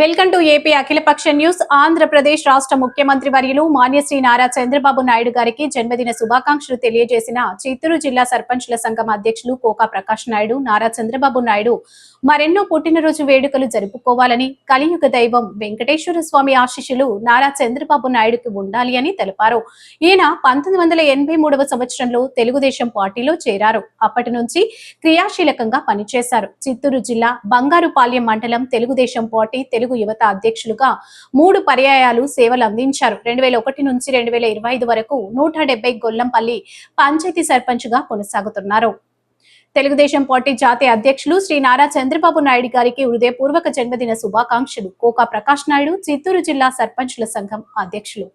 Welcome to AP అఖిలపక్ష news. Andhra Pradesh రాష్ట్ర ముఖ్యమంత్రి వర్యులు మాన్యశ్రీ నారా చంద్రబాబు నాయుడు గారికి జన్మదిన శుభాకాంక్షలు తెలియజేసిన చిత్తూరు జిల్లా సర్పంచ్ల సంఘం అధ్యక్షులు కోకా ప్రకాష్ నాయుడు నారా చంద్రబాబు నాయుడు. మరెన్నో పుట్టినరోజు వేడుకలు జరుపుకోవాలని కలియుగ దైవం వెంకటేశ్వర స్వామి ఆశీస్సులు నారా చంద్రబాబు నాయుడుకి ఉండాలి అని తెలిపారు. ఈయన పంతొమ్మిది వందల ఎనభై మూడవ సంవత్సరంలో తెలుగుదేశం పార్టీలో చేరారు. అప్పటి నుంచి క్రియాశీలకంగా పనిచేశారు. చిత్తూరు జిల్లా బంగారుపాలెం మండలం తెలుగుదేశం పార్టీ తెలుగు యువత అధ్యక్షులుగా మూడు పర్యాయాలు సేవలు అందించారు. రెండు వేల ఒకటి నుంచి రెండు వేల ఇరవై ఐదు వరకు నూట డెబ్బై గొల్లంపల్లి పంచాయతీ సర్పంచ్గా కొనసాగుతున్నారు. తెలుగుదేశం పార్టీ జాతీయ అధ్యక్షులు శ్రీ నారా చంద్రబాబు నాయుడు గారికి హృదయపూర్వక జన్మదిన శుభాకాంక్షలు. కోకా ప్రకాష్ నాయుడు చిత్తూరు జిల్లా సర్పంచుల సంఘం అధ్యక్షులు.